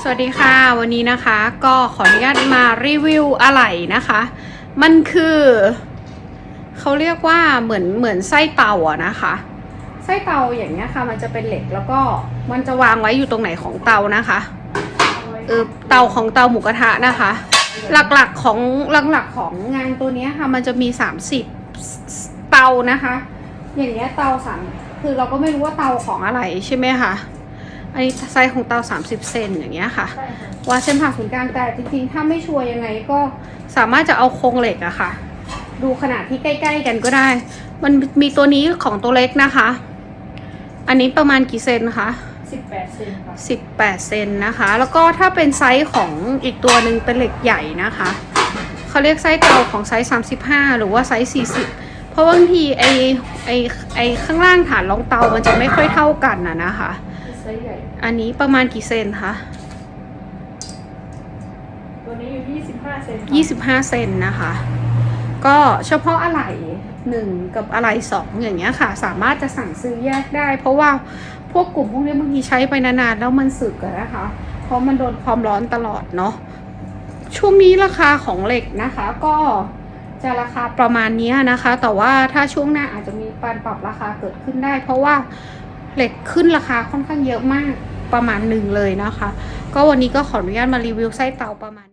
สวัสดีค่ะ วันนี้นะคะก็ขออนุญาตมารีวิวอะไหล่นะคะ มันคือเขาเรียกว่าเหมือนเหมือนไส้เตาอะนะคะไส้เตาอย่างเงี้ยค่ะ มันจะเป็นเหล็กแล้วก็มันจะวางไว้อยู่ตรงไหนของเตานะคะเออเตาของเตาหมูกระทะนะคะ หลักๆของหลักๆของงานตัวนี้ค่ะ มันจะมี30เตานะคะ อย่างเงี้ยเตาสามคือเราก็ไม่รู้ว่าเตาของอะไรใช่ไหมคะ อันนี้ไซส์ของเตา 30 เซนอย่างเงี้ยค่ะใช่ค่ะวาดเส้นผ่าศูนย์กลางแต่จริงๆ ถ้าไม่ชัวร์ยังไงก็สามารถจะเอาโครงเหล็กอะค่ะ ดูขนาดที่ใกล้ ๆ กันก็ได้ มันมีตัวนี้ของตัวเล็กนะคะ อันนี้ประมาณกี่เซนคะสิบแปดเซนค่ะ18 เซนนะคะ แล้วก็ถ้าเป็นไซส์ของอีกตัวหนึ่งเป็นเหล็กใหญ่นะคะเขาเรียกไซส์เก่าของไซส์ 35 หรือว่าไซส์ 40 เพราะบางทีไอไอไอข้างล่างฐานรองเตามันจะไม่ค่อยเท่ากันนะนะคะไซส์ใหญ่ อันนี้ประมาณกี่เซนคะ ตัวนี้อยู่ที่สิบห้าเซนค่ะ25 เซนนะคะ ก็เฉพาะอะไหล่หนึ่งกับอะไหล่สองอย่างเงี้ยค่ะ สามารถจะสั่งซื้อแยกได้ เพราะว่าพวกกลุ่มพวกนี้บางทีใช้ไปนานๆแล้วมันสึกอะนะคะ เพราะมันโดนความร้อนตลอดเนาะช่วงนี้ราคาของเหล็กนะคะก็จะราคาประมาณเนี้ยนะคะ แต่ว่าถ้าช่วงหน้าอาจจะมีการปรับราคาเกิดขึ้นได้ เพราะว่า เหล็กขึ้นราคาค่อนข้างเยอะมากประมาณหนึ่งเลยนะคะ ก็วันนี้ก็ขออนุญาตมารีวิวไส้เตาประมาณ